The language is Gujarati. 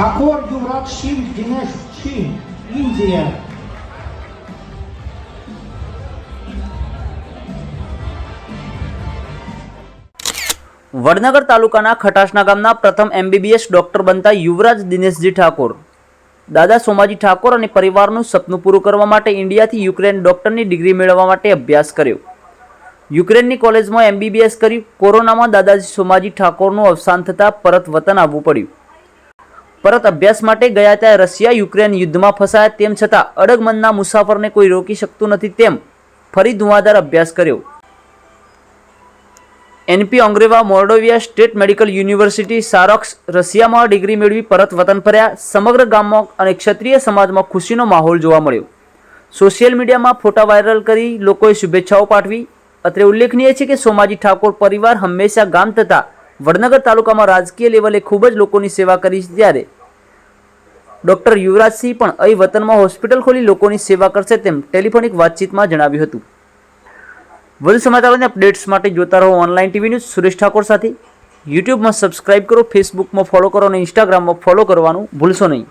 ઠાકોર યુવરાજ સિંહ દિનેશ સિંહ ઇન્જિનિયર વડનગર તાલુકાના ખટાસના ગામના પ્રથમ એમબીબીએસ ડોક્ટર બનતા યુવરાજ દિનેશજી ઠાકોર. દાદા સોમાજી ઠાકોર અને પરિવારનું સપનું પૂરું કરવા માટે ઇન્ડિયાથી યુક્રેન ડોક્ટરની ડિગ્રી મેળવવા માટે અભ્યાસ કર્યો. યુક્રેનની કોલેજમાં એમબીબીએસ કર્યું. કોરોનામાં દાદાજી સોમાજી ઠાકોરનું અવસાન થતાં પરત વતન આવવું પડ્યું. પરત અભ્યાસ માટે ગયા ત્યાં રશિયા યુક્રેન યુદ્ધમાં ફસાયા તેમ છતાં અડગમનના મુસાફરને કોઈ રોકી શકતું નથી તેમ ફરી ધુઆધાર અભ્યાસ કર્યો. N P Ogarev Mordovia state medical university Saransk રશિયામાં ડિગ્રી મેળવી પરત વતન ફર્યા. સમગ્ર ગામમાં અને ક્ષત્રિય સમાજમાં ખુશીનો માહોલ જોવા મળ્યો. સોશિયલ મીડિયામાં ફોટા વાયરલ કરી લોકોએ શુભેચ્છાઓ પાઠવી. અત્રે ઉલ્લેખનીય છે કે સોમાજી ઠાકોર પરિવાર હંમેશા ગામ તથા વડનગર તાલુકામાં રાજકીય લેવલે ખૂબ જ લોકોની સેવા કરી ત્યારે ડૉક્ટર યુવરાજસિંહ પણ અહીં વતનમાં હોસ્પિટલ ખોલી લોકોની સેવા કરશે તેમ ટેલિફોનિક વાતચીતમાં જણાવ્યું હતું. વધુ સમાચારોની અપડેટ્સ માટે જોતા રહો online TV news Suresh Thakor સાથે. યુટ્યુબમાં સબસ્ક્રાઇબ કરો, ફેસબુકમાં ફોલો કરો અને ઇન્સ્ટાગ્રામમાં ફોલો કરવાનું ભૂલશો નહીં.